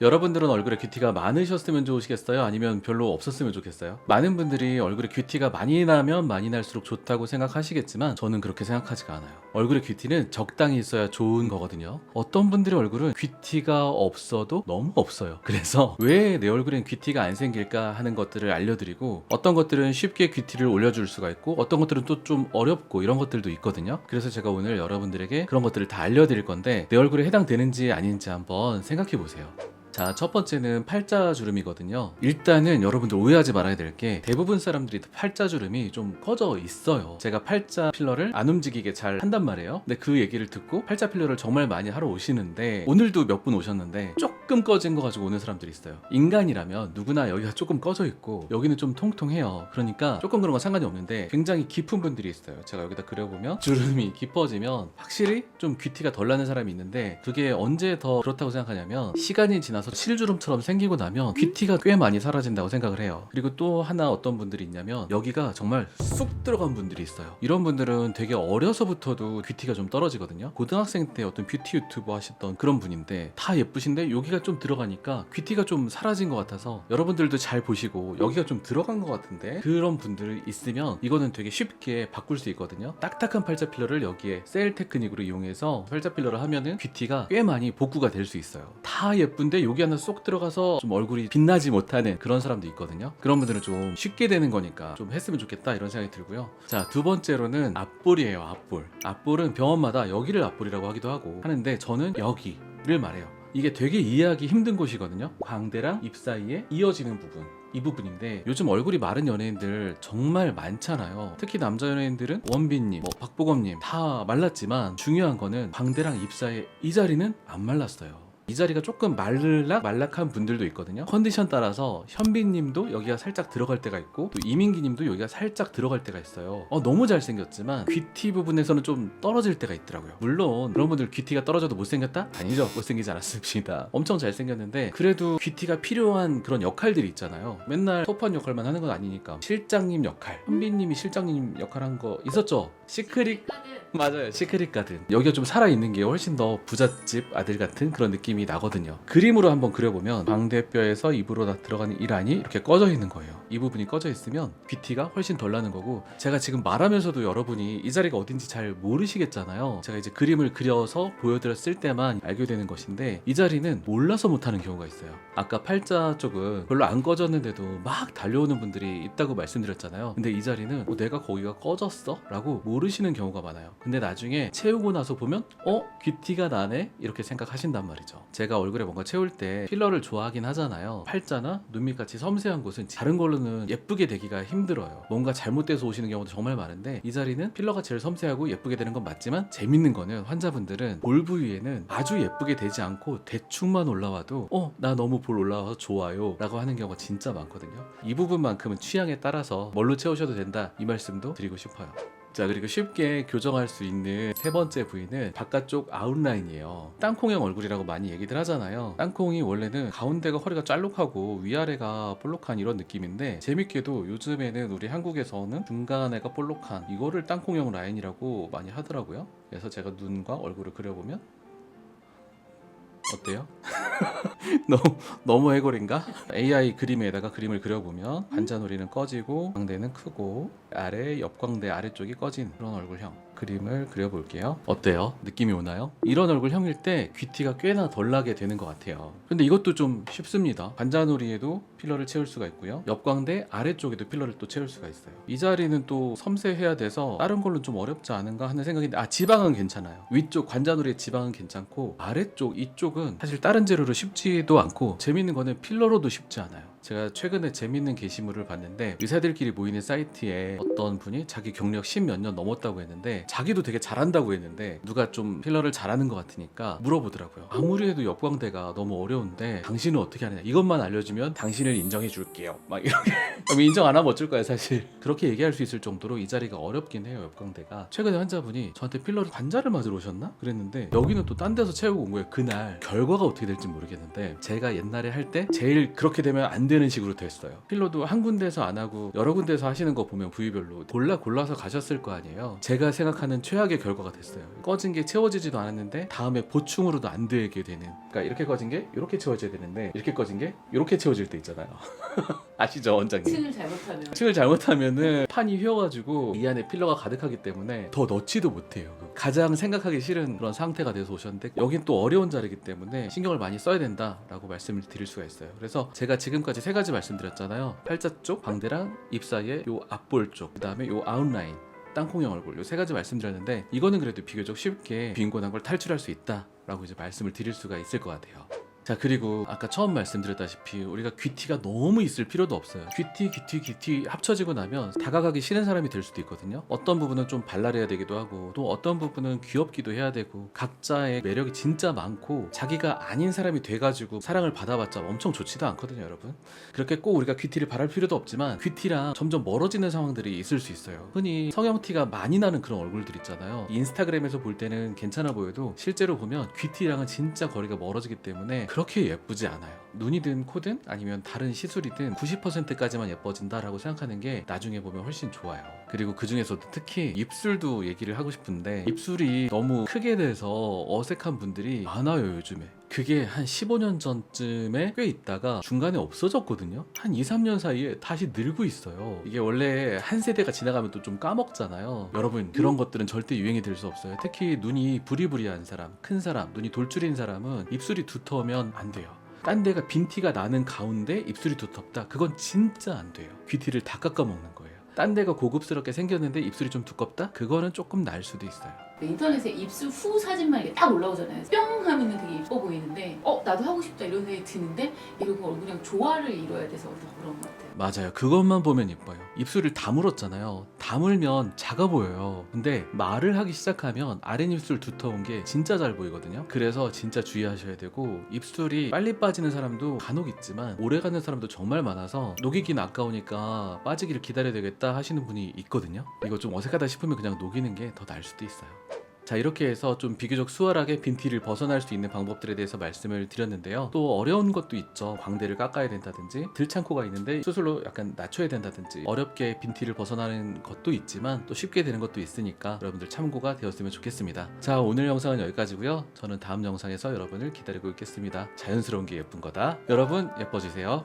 여러분들은 얼굴에 귀티가 많으셨으면 좋으시겠어요? 아니면 별로 없었으면 좋겠어요? 많은 분들이 얼굴에 귀티가 많이 나면 많이 날수록 좋다고 생각하시겠지만 저는 그렇게 생각하지가 않아요. 얼굴에 귀티는 적당히 있어야 좋은 거거든요. 어떤 분들의 얼굴은 귀티가 없어도 너무 없어요. 그래서 왜 내 얼굴엔 귀티가 안 생길까 하는 것들을 알려드리고 어떤 것들은 쉽게 귀티를 올려줄 수가 있고 어떤 것들은 또 좀 어렵고 이런 것들도 있거든요. 그래서 제가 오늘 여러분들에게 그런 것들을 다 알려드릴 건데 내 얼굴에 해당되는지 아닌지 한번 생각해 보세요. 자, 첫 번째는 팔자주름이거든요. 일단은 여러분들 오해하지 말아야 될 게 대부분 사람들이 팔자주름이 좀 커져 있어요. 제가 팔자 필러를 안 움직이게 잘 한단 말이에요. 근데 그 얘기를 듣고 팔자 필러를 정말 많이 하러 오시는데 오늘도 몇 분 오셨는데 조금 꺼진 거 가지고 오는 사람들이 있어요. 인간이라면 누구나 여기가 조금 꺼져 있고 여기는 좀 통통해요. 그러니까 조금 그런 건 상관이 없는데 굉장히 깊은 분들이 있어요. 제가 여기다 그려보면 주름이 깊어지면 확실히 좀 귀티가 덜 나는 사람이 있는데 그게 언제 더 그렇다고 생각하냐면 시간이 지나서 실주름처럼 생기고 나면 귀티가 꽤 많이 사라진다고 생각을 해요. 그리고 또 하나 어떤 분들이 있냐면 여기가 정말 쑥 들어간 분들이 있어요. 이런 분들은 되게 어려서부터도 귀티가 좀 떨어지거든요. 고등학생 때 어떤 뷰티 유튜버 하셨던 그런 분인데 다 예쁘신데 여기가 좀 들어가니까 귀티가 좀 사라진 것 같아서 여러분들도 잘 보시고 여기가 좀 들어간 것 같은데 그런 분들 있으면 이거는 되게 쉽게 바꿀 수 있거든요. 딱딱한 팔자 필러를 여기에 셀 테크닉으로 이용해서 팔자 필러를 하면은 귀티가 꽤 많이 복구가 될 수 있어요. 다 예쁜데 여기 하나 쏙 들어가서 좀 얼굴이 빛나지 못하는 그런 사람도 있거든요. 그런 분들은 좀 쉽게 되는 거니까 좀 했으면 좋겠다 이런 생각이 들고요. 자, 두 번째로는 앞볼이에요, 앞볼. 앞볼은 병원마다 여기를 앞볼이라고 하기도 하고 하는데 저는 여기를 말해요. 이게 되게 이해하기 힘든 곳이거든요. 광대랑 입 사이에 이어지는 부분. 이 부분인데 요즘 얼굴이 마른 연예인들 정말 많잖아요. 특히 남자 연예인들은 원빈님, 뭐 박보검님 다 말랐지만 중요한 거는 광대랑 입 사이 이 자리는 안 말랐어요. 이 자리가 조금 말락 말락한 분들도 있거든요. 컨디션 따라서 현빈님도 여기가 살짝 들어갈 때가 있고 또 이민기님도 여기가 살짝 들어갈 때가 있어요. 어 너무 잘생겼지만 귀티 부분에서는 좀 떨어질 때가 있더라고요. 물론 그런 분들 귀티가 떨어져도 못생겼다? 아니죠. 못생기지 않았습니다. 엄청 잘생겼는데 그래도 귀티가 필요한 그런 역할들이 있잖아요. 맨날 소판 역할만 하는 건 아니니까 실장님 역할, 현빈님이 실장님 역할 한 거 있었죠. 시크릿 맞아요. 시크릿 가든. 여기가 좀 살아있는 게 훨씬 더 부잣집 아들 같은 그런 느낌이 나거든요. 그림으로 한번 그려보면 광대뼈에서 입으로 다 들어가는 이 라인이 이렇게 꺼져 있는 거예요. 이 부분이 꺼져 있으면 귀티가 훨씬 덜 나는 거고 제가 지금 말하면서도 여러분이 이 자리가 어딘지 잘 모르시겠잖아요. 제가 이제 그림을 그려서 보여드렸을 때만 알게 되는 것인데 이 자리는 몰라서 못하는 경우가 있어요. 아까 팔자 쪽은 별로 안 꺼졌는데도 막 달려오는 분들이 있다고 말씀드렸잖아요. 근데 이 자리는 어, 내가 거기가 꺼졌어? 라고 모르시는 경우가 많아요 근데 나중에 채우고 나서 보면 어? 귀티가 나네? 이렇게 생각하신단 말이죠 제가 얼굴에 뭔가 채울 때 필러를 좋아하긴 하잖아요 팔자나 눈 밑 같이 섬세한 곳은 다른 걸로는 예쁘게 되기가 힘들어요 뭔가 잘못돼서 오시는 경우도 정말 많은데 이 자리는 필러가 제일 섬세하고 예쁘게 되는 건 맞지만 재밌는 거는 환자분들은 볼 부위에는 아주 예쁘게 되지 않고 대충만 올라와도 어? 나 너무 볼 올라와서 좋아요 라고 하는 경우가 진짜 많거든요 이 부분만큼은 취향에 따라서 뭘로 채우셔도 된다 이 말씀도 드리고 싶어요 자 그리고 쉽게 교정할 수 있는 세 번째 부위는 바깥쪽 아웃라인이에요. 땅콩형 얼굴이라고 많이 얘기들 하잖아요. 땅콩이 원래는 가운데가 허리가 짤록하고 위아래가 볼록한 이런 느낌인데 재밌게도 요즘에는 우리 한국에서는 중간에가 볼록한 이거를 땅콩형 라인이라고 많이 하더라고요. 그래서 제가 눈과 얼굴을 그려보면 어때요? 너무 너무 해골인가? AI 그림에다가 그림을 그려보면 관자놀이는 꺼지고 광대는 크고 아래 옆광대 아래쪽이 꺼진 그런 얼굴형 그림을 그려볼게요. 어때요? 느낌이 오나요? 이런 얼굴형일 때 귀티가 꽤나 덜 나게 되는 것 같아요. 근데 이것도 좀 쉽습니다. 관자놀이에도 필러를 채울 수가 있고요. 옆광대 아래쪽에도 필러를 또 채울 수가 있어요. 이 자리는 또 섬세해야 돼서 다른 걸로는 좀 어렵지 않은가 하는 생각인데 아 지방은 괜찮아요. 위쪽 관자놀이의 지방은 괜찮고 아래쪽 이쪽은 사실 다른 재료로 쉽지도 않고 재밌는 거는 필러로도 쉽지 않아요. 제가 최근에 재밌는 게시물을 봤는데 의사들끼리 모이는 사이트에 어떤 분이 자기 경력 10몇 년 넘었다고 했는데 자기도 되게 잘한다고 했는데 누가 좀 필러를 잘하는 것 같으니까 물어보더라고요. 아무리 해도 옆광대가 너무 어려운데 당신은 어떻게 하느냐 이것만 알려주면 당신을 인정해 줄게요. 막 이렇게 인정 안 하면 어쩔 거야 사실. 그렇게 얘기할 수 있을 정도로 이 자리가 어렵긴 해요 옆광대가. 최근에 환자분이 저한테 필러를 관자를 맞으러 오셨나? 그랬는데 여기는 또 딴 데서 채우고 온 거예요. 그날 결과가 어떻게 될지 모르겠는데 제가 옛날에 할 때 제일 그렇게 되면 안 되는 식으로 됐어요. 필러도 한 군데서 안 하고 여러 군데서 하시는 거 보면 부위별로 골라 골라서 가셨을 거 아니에요. 제가 생각하는 최악의 결과가 됐어요. 꺼진 게 채워지지도 않았는데 다음에 보충으로도 안 되게 되는. 그러니까 이렇게 꺼진 게 이렇게 채워져야 되는데 이렇게 꺼진 게 이렇게 채워질 때 있잖아요. 아시죠, 원장님? 층을 잘못하면 층을 잘못하면은 판이 휘어가지고 이 안에 필러가 가득하기 때문에 더 넣지도 못해요. 가장 생각하기 싫은 그런 상태가 돼서 오셨는데 여긴 또 어려운 자리이기 때문에 신경을 많이 써야 된다라고 말씀을 드릴 수가 있어요. 그래서 제가 지금까지 세 가지 말씀드렸잖아요. 팔자 쪽, 광대랑 입 사이에 요 앞볼 쪽, 그 다음에 요 아웃라인. 땅콩형 얼굴 요 세 가지 말씀드렸는데 이거는 그래도 비교적 쉽게 빈곤한 걸 탈출할 수 있다라고 이제 말씀을 드릴 수가 있을 것 같아요. 자 그리고 아까 처음 말씀드렸다시피 우리가 귀티가 너무 있을 필요도 없어요. 귀티 귀티 귀티 합쳐지고 나면 다가가기 싫은 사람이 될 수도 있거든요. 어떤 부분은 좀 발랄해야 되기도 하고 또 어떤 부분은 귀엽기도 해야 되고 각자의 매력이 진짜 많고 자기가 아닌 사람이 돼가지고 사랑을 받아봤자 엄청 좋지도 않거든요 여러분. 그렇게 꼭 우리가 귀티를 바랄 필요도 없지만 귀티랑 점점 멀어지는 상황들이 있을 수 있어요. 흔히 성형티가 많이 나는 그런 얼굴들 있잖아요. 인스타그램에서 볼 때는 괜찮아 보여도 실제로 보면 귀티랑은 진짜 거리가 멀어지기 때문에 그렇게 예쁘지 않아요. 눈이든 코든 아니면 다른 시술이든 90%까지만 예뻐진다라고 생각하는 게 나중에 보면 훨씬 좋아요. 그리고 그 중에서도 특히 입술도 얘기를 하고 싶은데 입술이 너무 크게 돼서 어색한 분들이 많아요 요즘에. 그게 한 15년 전쯤에 꽤 있다가 중간에 없어졌거든요. 한 2, 3년 사이에 다시 늘고 있어요. 이게 원래 한 세대가 지나가면 또 좀 까먹잖아요. 여러분 그런 것들은 절대 유행이 될 수 없어요. 특히 눈이 부리부리한 사람, 큰 사람, 눈이 돌출인 사람은 입술이 두터우면 안 돼요. 딴 데가 빈티가 나는 가운데 입술이 두텁다. 그건 진짜 안 돼요. 귀티를 다 깎아먹는 거예요. 딴 데가 고급스럽게 생겼는데 입술이 좀 두껍다? 그거는 조금 날 수도 있어요. 인터넷에 입술 후 사진만 이렇게 딱 올라오잖아요. 뿅 하면은 되게 이뻐 보이는데 어 나도 하고 싶다 이런 생각이 드는데 거 얼굴이랑 조화를 이뤄야 돼서 더 그런 것 같아요. 맞아요. 그것만 보면 이뻐요. 입술을 다물었잖아요. 다물면 작아 보여요. 근데 말을 하기 시작하면 아랫입술 두터운 게 진짜 잘 보이거든요. 그래서 진짜 주의하셔야 되고 입술이 빨리 빠지는 사람도 간혹 있지만 오래 가는 사람도 정말 많아서 녹이긴 아까우니까 빠지기를 기다려야 되겠다 하시는 분이 있거든요. 이거 좀 어색하다 싶으면 그냥 녹이는 게 더 나을 수도 있어요. 자 이렇게 해서 좀 비교적 수월하게 빈티를 벗어날 수 있는 방법들에 대해서 말씀을 드렸는데요. 또 어려운 것도 있죠. 광대를 깎아야 된다든지 들창코가 있는데 수술로 약간 낮춰야 된다든지 어렵게 빈티를 벗어나는 것도 있지만 또 쉽게 되는 것도 있으니까 여러분들 참고가 되었으면 좋겠습니다. 자 오늘 영상은 여기까지고요. 저는 다음 영상에서 여러분을 기다리고 있겠습니다. 자연스러운 게 예쁜 거다. 여러분 예뻐지세요